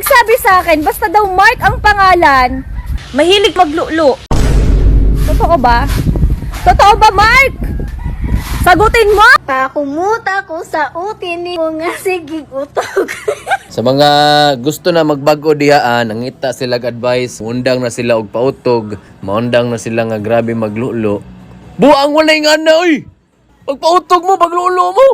nagsabi sa akin, basta daw Mark ang pangalan, mahilig maglulo. Totoo ba? Totoo ba, Mark? Sagutin mo! Pakumuta ko sa utin ni mo nga sige utog. Sa mga gusto na magbago diyaan, nangita sila advice, undang na sila og pautog, maundang na sila nga grabe maglulo. Buang wala nga na, oy! Pagpautog mo, paglulo mo!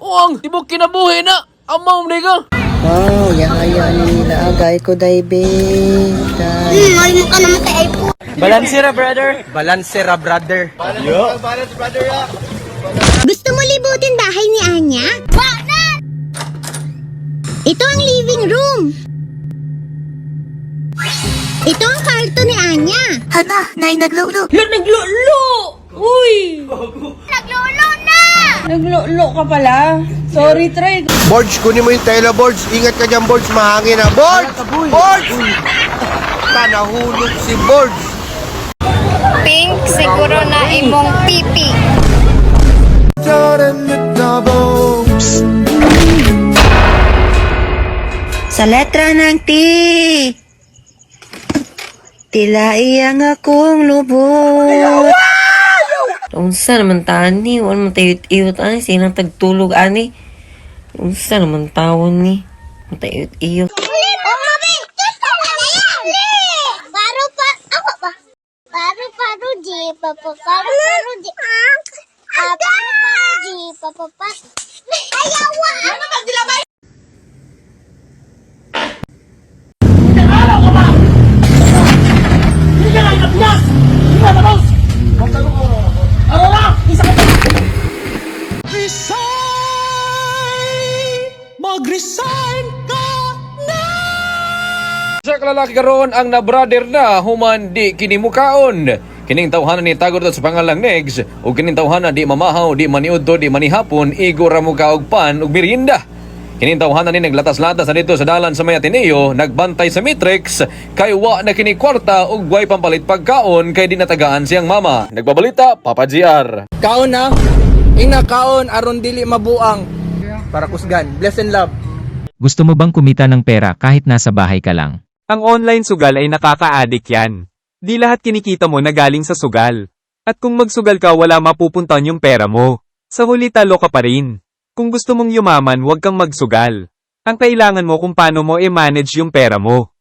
Uang, tibok kinabuhi na! Amaw ni ka! Wow, yaya ni nila agay ko day babe. Day. Hmm, ay mo ka naman kay iPhone. Balansera, brother. Balansera, brother. Gusto mo libutin bahay ni Anya? Wala! Ito ang living room. Ito ang kwarto ni Anya. Hala, nay naglulo. Lo, naglulo! Uy! Naglulo na! Naglulo ka pala. Sorry, Trey. Boards, kunin mo yung tela boards. Ingat ka dyan, boards. Mahangin na. Boards! Boards! Tanahulog si boards. Pink, siguro na imong pipi. Sa letra ng T. Tila iyang akong lubot. Unsa naman tani, wala man tayo iyot ani, sinang tagtulog ani. Unsa naman tawon ni, matayot iyot. Paru pa, ako ba? Paru paru ji, papa paru paru. Ah, paru paru ji, papa pa. Ayawa! Ano ba sila ba? Sa kalalaki karon ang na brother na human di kini mukaon. Kining tawhanan ni tagod sa pangalang Negs ug kining tawhanan di mamahaw di maniudto di manihapon igo ra mo kaog pan ug merienda. Kining tawhanan ni naglatas-latas na dito sa dalan sa may Ateneo, nagbantay sa Matrix, kay wa na kini kwarta ug way pampalit pagkaon kay di natagaan siyang mama. Nagbabalita, Papa GR. Kaon na. Ina kaon aron dili mabuang. Para kusgan. Bless and love. Gusto mo bang kumita ng pera kahit nasa bahay ka lang? Ang online sugal ay nakaka-addict yan. Di lahat kinikita mo na galing sa sugal. At kung magsugal ka wala mapupuntan yung pera mo. Sa huli talo ka pa rin. Kung gusto mong yumaman huwag kang magsugal. Ang kailangan mo kung paano mo i-manage yung pera mo.